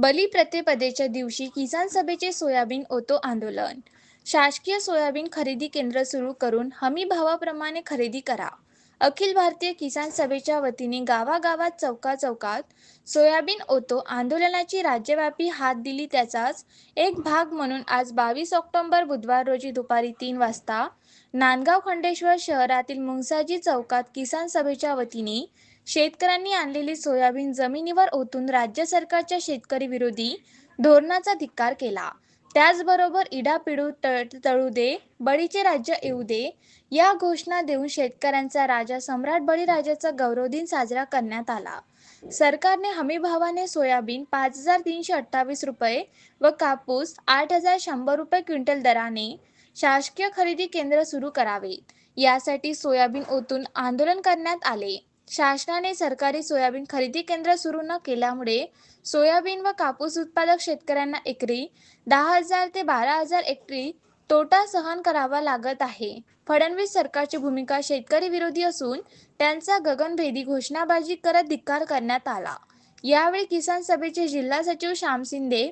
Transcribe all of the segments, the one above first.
बलिप्रतिपदेच्या दिवशी किसान सभेचे सोयाबीन ओतो आंदोलन. शासकीय सोयाबीन खरेदी केंद्र सुरू करून हमी भावाप्रमाणे खरेदी करा. अखिल भारतीय किसान सभेच्या वतीने गावागावात चौका चौकात सोयाबीन ओतो आंदोलनाची राज्यव्यापी हात दिली त्याचाच एक भाग म्हणून आज बावीस ऑक्टोबर बुधवार रोजी दुपारी तीन वाजता नांदगाव खंडेश्वर शहरातील मुंगसाजी चौकात किसान सभेच्या वतीने शेतकऱ्यांनी आणलेली सोयाबीन जमिनीवर ओतून राज्य सरकारच्या शेतकरी विरोधी धोरणाचा धिक्कार केला. त्याचबरोबर इडापिडू तळ तळू दे बळीचे राज्य येऊ दे या घोषणा देऊन शेतकऱ्यांचा राजा सम्राट बळीराजाचा गौरव दिन साजरा करण्यात आला. सरकारने हमीभावाने सोयाबीन पाच हजार तीनशे अठ्ठावीस रुपये व कापूस आठ हजार शंभर रुपये क्विंटल दराने शासकीय खरेदी केंद्र सुरू करावेत यासाठी सोयाबीन ओतून आंदोलन करण्यात आले. शासनाने सरकारी सोयाबीन खरेदी केंद्र सुरू न केल्यामुळे सोयाबीन व कापूस उत्पादक शेतकऱ्यांना एकरी दहा हजार ते बारा हजार एकरी तोटा सहन करावा लागत आहे. फडणवीस सरकारची भूमिका शेतकरी विरोधी असून त्यांचा गगनभेदी घोषणाबाजी करत धिक्कार करण्यात आला. यावेळी किसान सभेचे जिल्हा सचिव श्याम शिंदे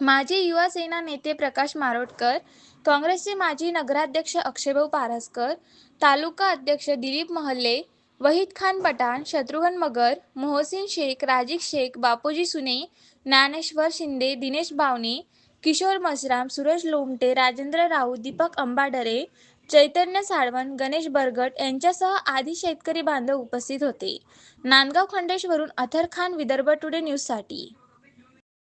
माजी युवा सेना नेते प्रकाश मारोटकर काँग्रेसचे माजी नगराध्यक्ष अक्षयभाऊ पारसकर तालुका अध्यक्ष दिलीप महल्ले वहीद खान पठाण शत्रुघ्न मगर मोहसिन शेख राजिक शेख बापूजी सुने ज्ञानेश्वर शिंदे दिनेश बावनी किशोर मसराम सूरज लोमटे राजेंद्र राऊत दीपक अंबाडरे चैतन्य साळवन गणेश बरगट यांच्यासह आदी शेतकरी बांधव उपस्थित होते. नांदगाव खंडेश्वरून अथर खान विदर्भ टुडे न्यूजसाठी.